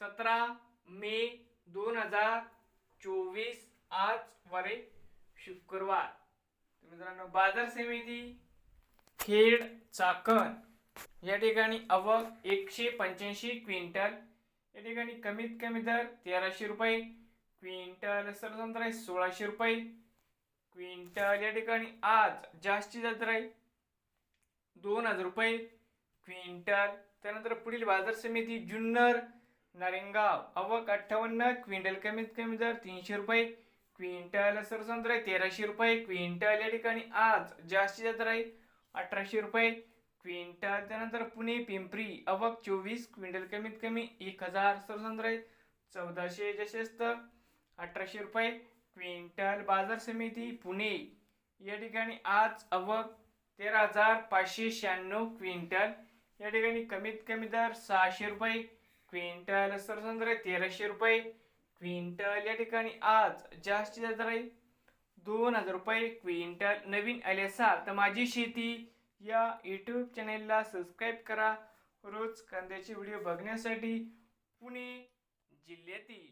सतरा मे दोन हजार चोवीस आज वारे शुक्रवार. तर मित्रांनो बाजार समिती खेड चाकण या ठिकाणी आवक एकशे पंच्याऐंशी क्विंटल या ठिकाणी कमीत कमी दर तेराशे रुपये क्विंटल सर्वसंत्र आहे सोळाशे रुपये. क्विंटल या ठिकाणी आज जास्तीत जास्त आहे दोन हजार रुपये. क्विंटल त्यानंतर पुढील बाजार समिती जुन्नर नारेंगाव. आवक अठ्ठावन्न क्विंटल कमीत कमी दर तीनशे रुपये क्विंटल सरसंत्र आहे तेराशे रुपये क्विंटल या ठिकाणी आज जास्तीत जास्त दर आहे अठराशे रुपये क्विंटल त्यानंतर पुणे पिंपरी अवक चोवीस क्विंटल कमीत कमी एक हजार सरसंत्र आहे चौदाशे जशेस्त अठराशे रुपये क्विंटल बाजार समिती पुणे. या ठिकाणी आज अवक तेरा हजार पाचशे शहाण्णव क्विंटल या ठिकाणी कमीत कमी दर सहाशे रुपये क्विंटल सरसंत्र आहे तेराशे रुपये. क्विंटल या ठिकाणी आज जास्तीत जास्त राहील. दोन हजार रुपये क्विंटल. नवीन आले असाल तर माझी शेती या यूट्यूब चॅनेलला सबस्क्राईब करा. रोज कांद्याचे व्हिडिओ बघण्यासाठी पुणे जिल्ह्यातील